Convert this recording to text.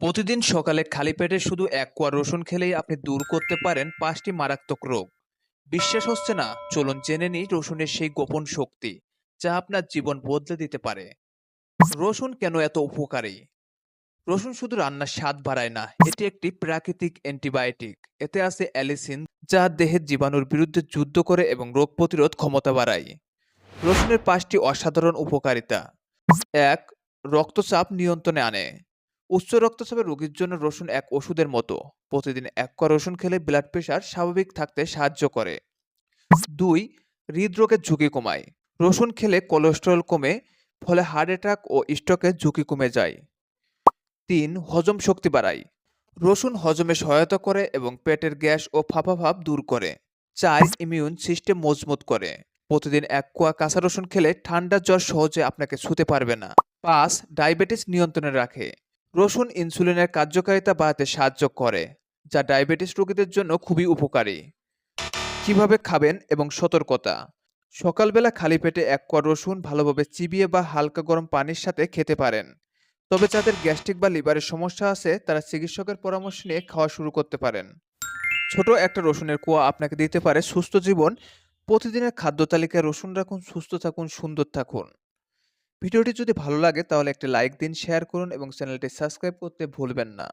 প্রতিদিন সকালে খালি পেটে শুধু এক কোয়া রসুন খেলেই আপনি দূর করতে পারেন পাঁচটি মারাত্মক রোগ। বিশ্বাস হচ্ছে না, চলুন জেনে নিই রসুনের সেই গোপন শক্তি, যা আপনার জীবন বদলে দিতে পারে। রসুন কেন এত উপকারী? রসুন শুধু রান্নার স্বাদ বাড়ায় না, এটি একটি প্রাকৃতিক অ্যান্টিবায়োটিক। এতে আছে অ্যালিসিন, যা দেহের জীবাণুর বিরুদ্ধে যুদ্ধ করে এবং রোগ প্রতিরোধ ক্ষমতা বাড়ায়। রসুনের পাঁচটি অসাধারণ উপকারিতা। এক, রক্তচাপ নিয়ন্ত্রণে আনে। উচ্চ রক্তচাপের রোগীর জন্য রসুন এক ওষুধের মতো। প্রতিদিন এক কোয়া রসুন খেলে ব্লাড প্রেশার স্বাভাবিক থাকতে সাহায্য করে। দুই, হৃদরোগের ঝুঁকি কমায়। রসুন খেলে কোলেস্টেরল কমে, ফলে হার্ট অ্যাটাক ও স্ট্রোকের ঝুঁকি কমে যায়। তিন, হজম শক্তি বাড়ায়। রসুন হজমে সহায়তা করে এবং পেটের গ্যাস ও ফাঁপা ভাব দূর করে। চার ইমিউন সিস্টেম মজবুত করে। প্রতিদিন এক কোয়া কাঁচা রসুন খেলে ঠান্ডা জ্বর সহজে আপনাকে ছুতে পারবে না। পাঁচ ডায়াবেটিস নিয়ন্ত্রণে রাখে। রসুন ইনসুলিনের কার্যকারিতা বাড়াতে সাহায্য করে, যা ডায়াবেটিস রোগীদের জন্য খুবই উপকারী। কীভাবে খাবেন এবং সতর্কতা? সকালবেলা খালি পেটে এক কোয়া রসুন ভালোভাবে চিবিয়ে বা হালকা গরম পানির সাথে খেতে পারেন। তবে যাদের গ্যাস্ট্রিক বা লিভারের সমস্যা আছে, তারা চিকিৎসকের পরামর্শ নিয়ে খাওয়া শুরু করতে পারেন। ছোট একটা রসুনের কুয়া আপনাকে দিতে পারে সুস্থ জীবন। প্রতিদিনের খাদ্য তালিকায় রসুন রাখুন, সুস্থ থাকুন, সুন্দর থাকুন। ভিডিওটি যদি ভালো লাগে তাহলে একটি লাইক দিন, শেয়ার করুন এবং চ্যানেলটি সাবস্ক্রাইব করতে ভুলবেন না।